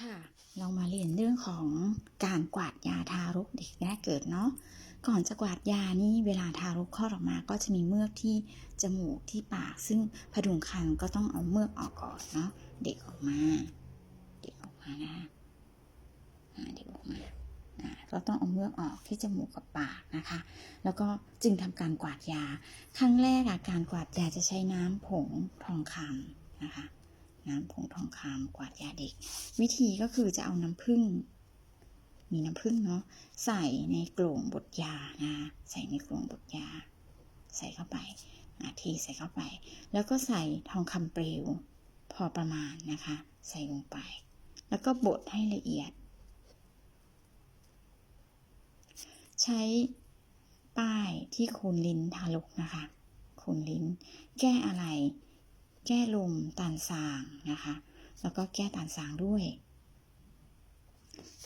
ค่ะ เรามาเรียนเรื่องของการกวาดยาทารกเด็กแรกเกิดเนาะ ก่อนจะกวาดยานี่เวลาทารกคลอดออกมาก็จะมีเมือกที่จมูกที่ปาก ซึ่งพดุงครรภ์ก็ต้องเอาเมือกออกก่อนเนาะ เด็กออกมา เด็กออกมานะเด็กออกมาอ่าก็ต้องเอาเมือกออกที่จมูกกับปากนะคะ แล้วก็จึงทำการกวาดยา ครั้งแรกอะการกวาดยาจะใช้น้ำผงทองคำนะคะ น้ำผงทองคำกวาดยาเด็ก วิธีก็คือจะเอาน้ำผึ้งมีน้ำผึ้งเนาะใส่ในกล่องบดยานะใส่ในกล่องบดยา ใส่เข้าไปอาทีใส่เข้าไป แล้วก็ใส่ทองคำเปลวพอประมาณนะคะ ใส่ลงไป แล้วก็บดให้ละเอียด ใช้ป้ายที่โคนลิ้นทารกนะคะโคนลิ้น แก้อะไร แก้ลมตานสางนะคะ แล้วก็แก้ตานสางด้วย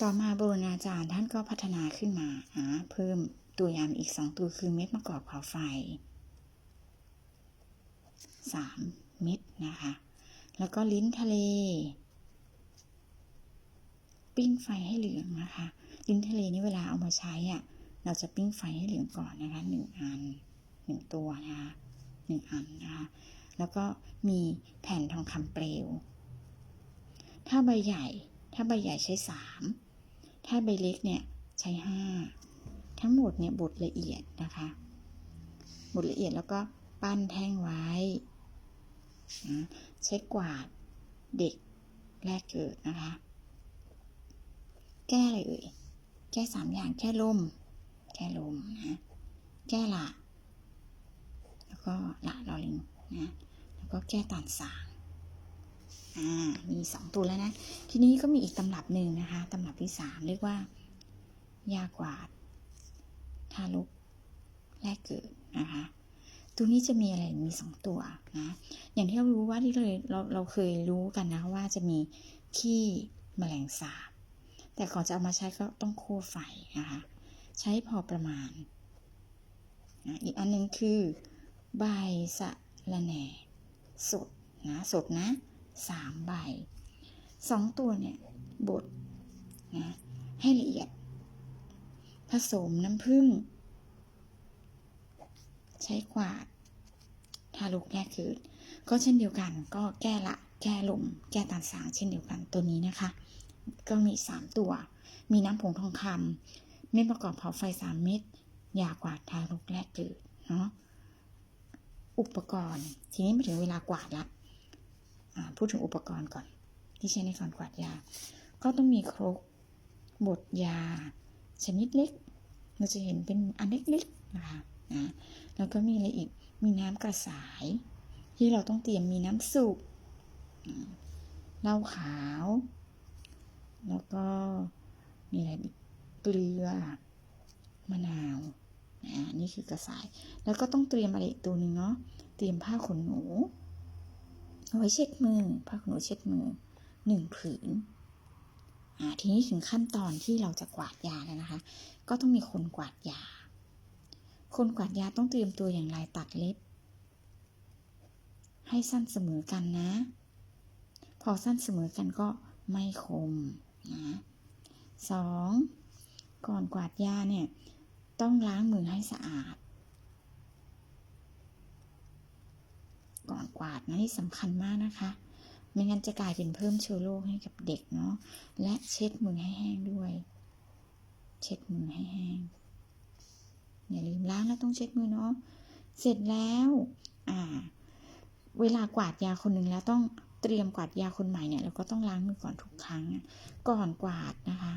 ต่อมาโบรณาจารย์ท่านก็พัฒนาขึ้นมาหาเพิ่มตัวยาอีกสองตัวคือเม็ดมะกอกเผาไฟสามเม็ดนะคะ แล้วก็ลิ้นทะเล ปิ้งไฟให้เหลืองนะคะ ลิ้นทะเลนี่เวลาเอามาใช้อะเราจะปิ้งไฟให้เหลืองก่อนนะคะหนึ่งอันหนึ่งตัวนะคะหนึ่งอันนะคะ แล้วก็มีแผ่นทองคำเปลว ถ้าใบใหญ่ ถ้าใบใหญ่ใช้สามถ้าใบเล็กเนี่ยใช้ห้าทั้งหมดเนี่ยบดละเอียดนะคะบดละเอียดแล้วก็ปั้นแท่งไว้ ใช้กวาดเด็กแรกเกิดนะคะ แก้อะไรเอ่ย แก้สามอย่าง แก้ลม แก้ลมนะ แก้ละ แล้วก็ละลอลิงนะ ก็แก้ตานสางอ่า มีสองตัวแล้วนะ ทีนี้ก็มีอีกตำรับหนึ่งนะคะ ตำรับที่สามเรียกว่ายากวาดทารกแรกเกิดนะคะ ตัวนี้จะมีอะไร มีสองตัวนะ อย่างที่เรารู้ว่าที่เราเราเราเคยรู้กันนะว่าจะมีขี้แมลงสาบ แต่ก่อนจะเอามาใช้ก็ต้องโค่วไฟนะคะ ใช้พอประมาณนะอีกอันหนึงคือใบสะระแหน่ สดนะสดนะสามใบสองตัวเนี่ยบดนะให้ละเอียด ผสมน้ำผึ้งใช้กวาดทารกแกเกิดก็เช่นเดียวกันก็แก้ละ แก้ลมแก้ตานสางเช่นเดียวกันตัวนี้นะคะ ก็มีสามตัว มีน้ำผงทองคำเม็ดประกอบเผาไฟสามเม็ดยากวาดทารกแกเกิด อุปกรณ์ ทีนี้มาถึงเวลากวาดละพูดถึงอุปกรณ์ก่อน ที่ใช้ในการกวาดยา ก็ต้องมีครกบดยา ชนิดเล็ก เราจะเห็นเป็นอันเล็กๆนะคะนะแล้วก็มีอะไรอีกมีน้ำกระสาย ที่เราต้องเตรียมมีน้ำสุกเหล้าขาว แล้วก็มีอะไรอีกเกลือมะนาว นะนี่คือกระสาย แล้วก็ต้องเตรียมอะไรอีกตัวหนึ่งเนาะ เตรียมผ้าขนหนูเอาไว้เช็ดมือ ผ้าขนหนูเช็ดมือหนึ่งผืนอ่าทีนี้ถึงขั้นตอนที่เราจะกวาดยาแล้วนะคะ ก็ต้องมีคนกวาดยา คนกวาดยาต้องเตรียมตัวอย่างไรตัดเล็บ ให้สั้นเสมอกันนะ พอสั้นเสมอกันก็ไม่คมนะสองก่อนกวาดยาเนี่ย ต้องล้างมือให้สะอาด ก่อนกวาดนะนี่สำคัญมากนะคะ ไม่งั้นจะกลายเป็นเพิ่มเชื้อโรคให้กับเด็กเนาะและเช็ดมือให้แห้งด้วย เช็ดมือให้แห้งอย่าลืมล้างแล้วต้องเช็ดมือเนาะเสร็จแล้วอ่าเวลากวาดยาคนหนึ่งแล้วต้องเตรียมกวาดยาคนใหม่เนี่ยเราก็ต้องล้างมือก่อนทุกครั้ง ก่อนกวาดนะคะ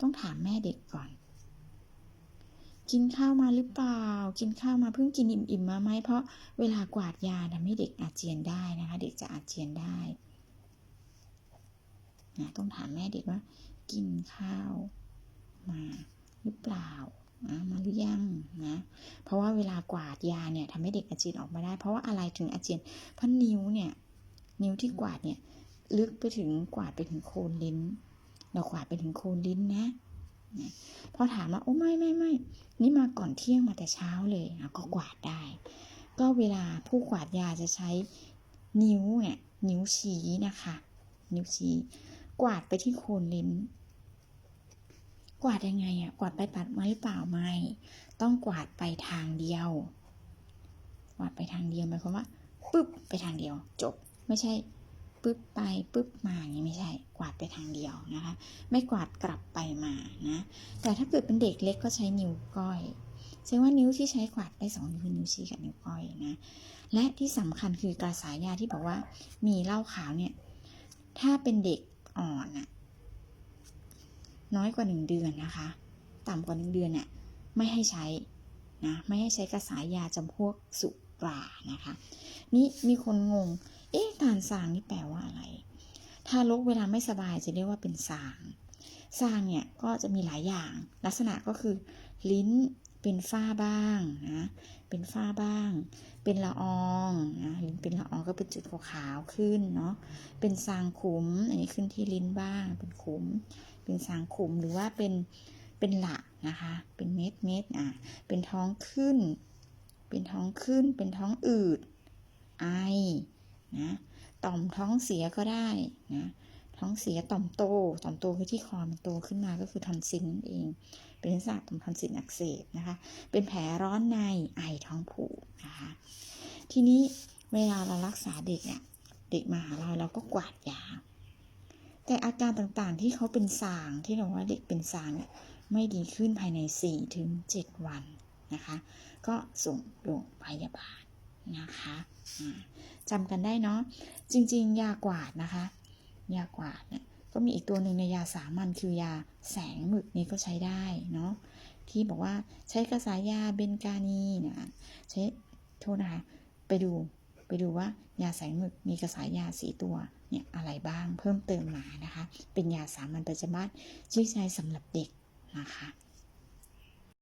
ต้องถามแม่เด็กก่อน กินข้าวมาหรือเปล่า กินข้าวมาเพิ่งกินอิ่มๆมาไหมเพราะเวลากวาดยาทำให้เด็กอาเจียนได้นะคะ เด็กจะอาเจียนได้นะต้องถามแม่เด็กว่า กินข้าวมาหรือเปล่ามาหรือยังนะเพราะว่าเวลากวาดยาเนี่ยทำให้เด็กอาเจียนออกมาได้ เพราะว่าอะไรถึงอาเจียนเพราะนิ้วเนี่ยนิ้วที่กวาดเนี่ยลึกไปถึงกวาดไปถึงโคนลิ้น เรากวาดไปถึงโคนลิ้นนะ พอถามว่าโอ้ไม่ไม่ไม่นี่มาก่อนเที่ยงมาแต่เช้าเลยอะก็กวาดได้ ก็เวลาผู้กวาดยาจะใช้นิ้วเนี่ยนิ้วชี้นะคะ นิ้วชี้ กวาดไปที่โคนลิ้น กวาดยังไงอะกวาดไปปัดมาหรือเปล่าไม่ ต้องกวาดไปทางเดียว กวาดไปทางเดียวหมายความว่าปึ๊บไปทางเดียว จบไม่ใช่ ปึ๊บไปปึ๊บมาอย่างนี้ไม่ใช่ กวาดไปทางเดียวนะคะ ไม่กวาดกลับไปมานะ แต่ถ้าเกิดเป็นเด็กเล็กก็ใช้นิ้วก้อยแสดงว่านิ้วที่ใช้กวาดได้สองนิ้วคือนิ้วชี้กับนิ้วก้อยนะ และที่สำคัญคือกระสายยาที่บอกว่ามีเหล้าขาวเนี่ย ถ้าเป็นเด็กอ่อนน่ะน้อยกว่าหนึ่งเดือนนะคะ ต่ำกว่าหนึ่งเดือนเนี่ยไม่ให้ใช้นะ ไม่ให้ใช้กระสายยาจำพวกสุ รานะคะ นี่มีคนงง เอ๊ะการสางนี่แปลว่าอะไรถ้าลกเวลาไม่สบายจะเรียกว่าเป็นสาง สางเนี่ยก็จะมีหลายอย่าง ลักษณะก็คือ ลิ้นเป็นฝ้าบ้างนะ เป็นฝ้าบ้าง เป็นละอองนะลิ้นเป็นละอองก็เป็นจุดขาวๆขึ้นเนาะ เป็นซางขุม อันนี้ขึ้นที่ลิ้นบ้าง เป็นขุม เป็นซางขุมหรือว่าเป็น เป็นหละนะคะ เป็นเม็ดเม็ดอะ เป็นท้องขึ้น เป็นท้องขึ้น เป็นท้องอืด ไอ นะ ต่อมท้องเสียก็ได้นะ ท้องเสียต่อมโต ต่อมโตคือที่คอมันโตขึ้นมาก็คือทอนซิลนั่นเอง เป็นลักษณะต่อมทอนซิลอักเสบนะคะ เป็นแผลร้อนใน ไอท้องผูกนะคะ ทีนี้เวลาเรารักษาเด็กเนี่ยเด็กมาหาเราเราก็กวาดยา แต่อาการต่างๆที่เขาเป็นสางที่เราว่าเด็กเป็นสางไม่ดีขึ้นภายใน4ถึง7วัน นะคะ ก็ส่งโรงพยาบาลนะคะจำกันได้เนาะจริง ๆ ยากวาดนะคะ ยากวาดเนี่ยก็มีอีกตัวหนึ่งในยาสามัญคือยาแสงหมึกนี้ก็ใช้ได้เนาะที่บอกว่าใช้กระสายยาเบนกานีนะใช้โทษนะคะไปดูไปดูว่ายาแสงหมึกมีกระสายยาสีตัวเนี่ยอะไรบ้างเพิ่มเติมมานะคะ เป็นยาสามัญประจำบ้านที่ใช้สำหรับเด็กนะคะ